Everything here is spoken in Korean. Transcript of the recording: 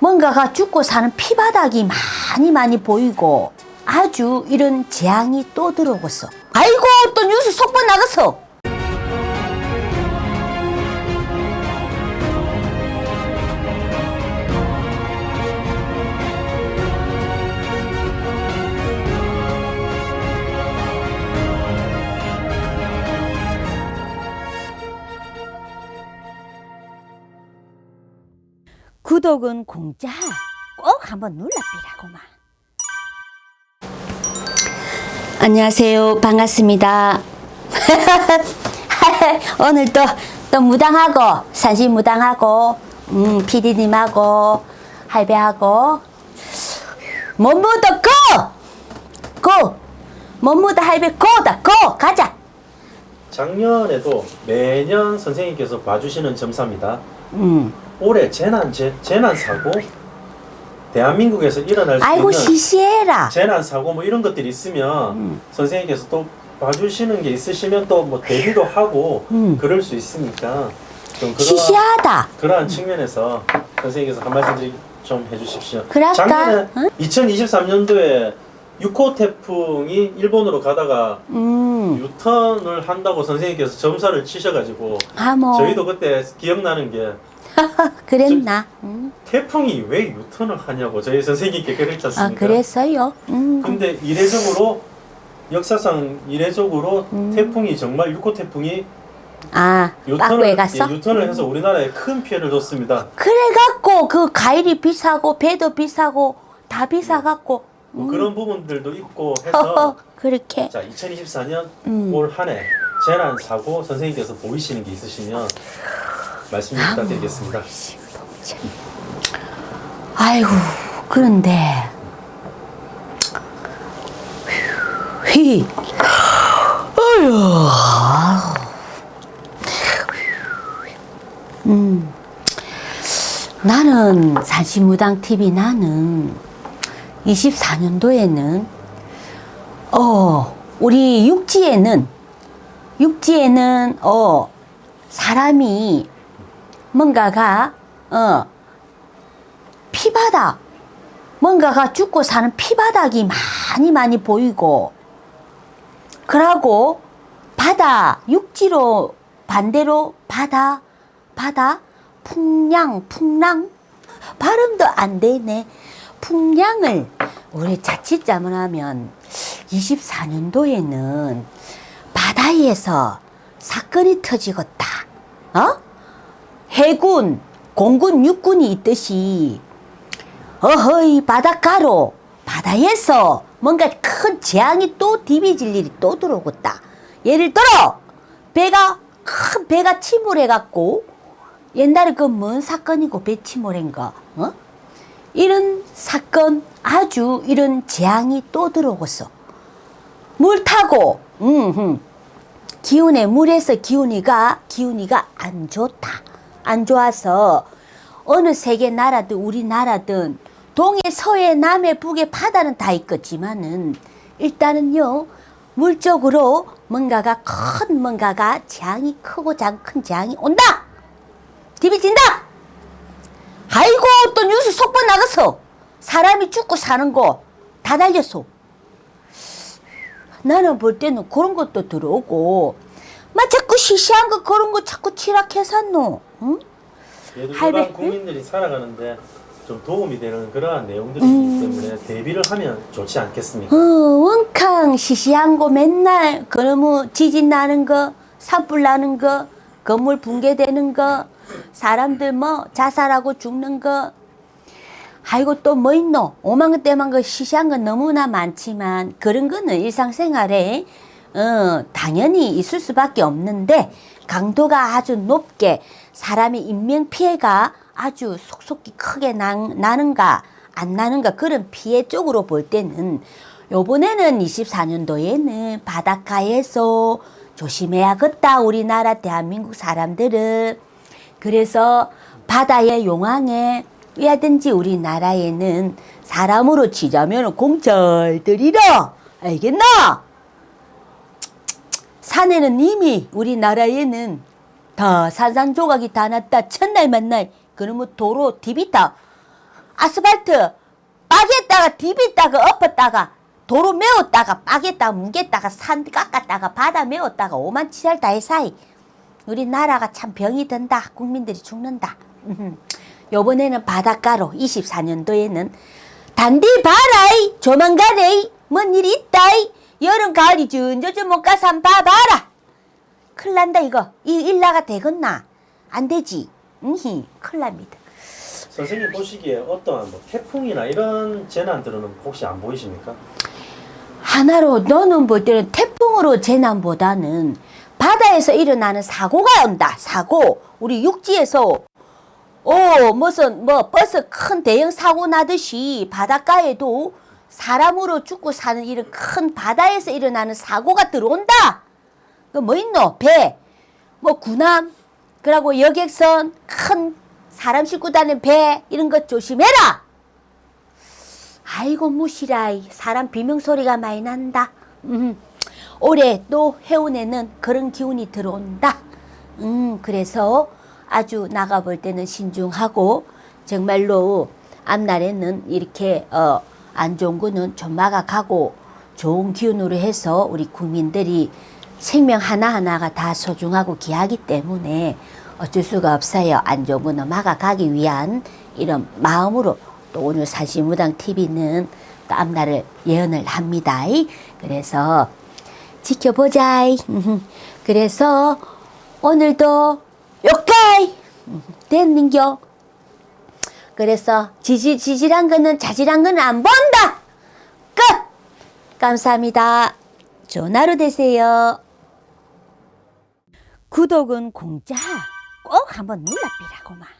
뭔가가 죽고 사는 피바닥이 많이 많이 보이고 아주 이런 재앙이 또 들어오겠어. 아이고 또 뉴스 속보 나갔어. 구독은 공짜. 꼭 한번 눌러비라고만. 안녕하세요. 반갑습니다. 오늘 또, 또 무당하고, 산신무당하고, 음, 피디님하고, 할배하고, 몸무도 고! 고! 몸무도 할배 고다, 고! 가자! 작년에도 매년 선생님께서 봐주시는 점사입니다. 음. 올해 재난 재, 재난 사고 대한민국에서 일어날 수 아이고, 있는 시시해라. 재난 사고 뭐 이런 것들이 있으면 음. 선생님께서 또 봐주시는 게 있으시면 또 뭐 대비도 하고 음. 그럴 수 있으니까 좀 그러한 시시하다. 그러한 측면에서 선생님께서 한 말씀 좀 해주십시오. 그럴까? 작년에 응? 2023년도에 6호 태풍이 일본으로 가다가 음. 유턴을 한다고 선생님께서 점사를 치셔가지고 아, 뭐. 저희도 그때 기억나는 게 그랬나? 음. 태풍이 왜 유턴을 하냐고 저희 선생님께 그랬지 아, 않습니까? 그랬어요? 음. 근데 이례적으로 역사상 이례적으로 음. 태풍이 정말 6호 태풍이 아, 빠꾸에 유턴을, 갔어? 예, 유턴을 해서 우리나라에 큰 피해를 줬습니다. 그래갖고 그 과일이 비싸고 배도 비싸고 다 비싸갖고 뭐 음. 그런 부분들도 있고 해서 그렇게 자 2024년 음. 올한 해 재난 사고 선생님께서 보이시는 게 있으시면 말씀 좀 부탁드리겠습니다. 아이고 그런데 휘 어휴 음 나는 산신무당 TV 나는 24년도에는 어 우리 육지에는 육지에는 어 사람이 뭔가가 어 피바닥 뭔가가 죽고 사는 피바닥이 많이 많이 보이고 그러고 바다 육지로 반대로 바다 바다 풍량 풍랑 발음도 안 되네 풍량을 우리 자칫 잘못하면 24년도에는 바다에서 사건이 터지겠다 어? 해군 공군 육군이 있듯이 어허이 바닷가로 바다에서 뭔가 큰 재앙이 또 디비질 일이 또 들어오겠다. 예를 들어 배가 큰 배가 침몰해갖고 옛날에 그 뭔 사건이고 배 침몰한가 어? 이런 사건 아주 이런 재앙이 또 들어오겠어. 물 타고 음, 기운에 물에서 기운이가 기운이가 안 좋다. 안 좋아서 어느 세계 나라든 우리나라든 동해 서해 남해 북에 바다는 다 있겠지만은 일단은요 물적으로 뭔가가 큰 뭔가가 재앙이 크고 장 큰 재앙이 온다 디비진다 또 뉴스 속보 나갔어 사람이 죽고 사는 거 다 달렸어 나는 볼 때는 그런 것도 들어오고 막 자꾸 시시한 거 그런 거 자꾸 치락해산노 응? 그래도 할배- 일반 국민들이 살아가는데 좀 도움이 되는 그러한 내용들이기 음. 때문에 대비를 하면 좋지 않겠습니까? 어, 원캉 시시한 거 맨날 그러면 지진 나는 거, 산불 나는 거, 건물 붕괴되는 거, 사람들 뭐 자살하고 죽는 거. 아이고 또 뭐 있노? 오만 거 때만 거 시시한 건 너무나 많지만 그런 거는 일상생활에 어, 당연히 있을 수밖에 없는데 강도가 아주 높게 사람의 인명 피해가 아주 속속히 크게 나, 나는가 안 나는가 그런 피해 쪽으로 볼 때는 요번에는 24년도에는 바닷가에서 조심해야겠다 우리나라 대한민국 사람들은 그래서 바다의 용왕에 왜든지 우리나라에는 사람으로 치자면 공절들이라 알겠나? 산에는 이미 우리나라에는 다 산산조각이 다 났다 첫날 만날 그러면 도로 디비다 아스팔트 빠겠다가 디비다가 엎었다가 도로 메웠다가 빠겠다가 뭉겠다가 산 깎았다가 바다 메웠다가 오만치잘 다 해 사이 우리나라가 참 병이 든다 국민들이 죽는다. 요번에는 바닷가로 24년도에는 단디 봐라이 조만간에 뭔 일이 있다이 여름 가을이 전저저 못 가서 한번 봐봐라 큰일 난다 이거 이 일나가 되겠나 안 되지 음히 큰일 납니다 선생님 보시기에 어떠한 뭐 태풍이나 이런 재난들은 혹시 안 보이십니까? 하나로 너는 볼 때는 태풍으로 재난보다는 바다에서 일어나는 사고가 온다. 사고. 우리 육지에서 오 무슨 뭐 버스 큰 대형 사고 나듯이 바닷가에도 사람으로 죽고 사는 이런 큰 바다에서 일어나는 사고가 들어온다. 그뭐 있노? 배. 뭐 군함. 그리고 여객선 큰 사람 싣고 다니는 배 이런 것 조심해라. 아이고 무시라이 사람 비명 소리가 많이 난다. 음, 올해 또 해운에는 그런 기운이 들어온다. 음, 그래서 아주 나가 볼 때는 신중하고 정말로 앞날에는 이렇게 어, 안 좋은 거는 좀 막아가고 좋은 기운으로 해서 우리 국민들이 생명 하나하나가 다 소중하고 귀하기 때문에 어쩔 수가 없어요. 안 좋은 거는 막아가기 위한 이런 마음으로 또 오늘 사실무당 TV는 또 앞날을 예언을 합니다. 그래서 지켜보자. 그래서 오늘도 요까이 됐는겨. 그래서 지질, 지질한 거는 자질한 거는 안 본다. 끝! 감사합니다. 좋은 하루 되세요. 구독은 공짜. 꼭 한번 눌러비라고만.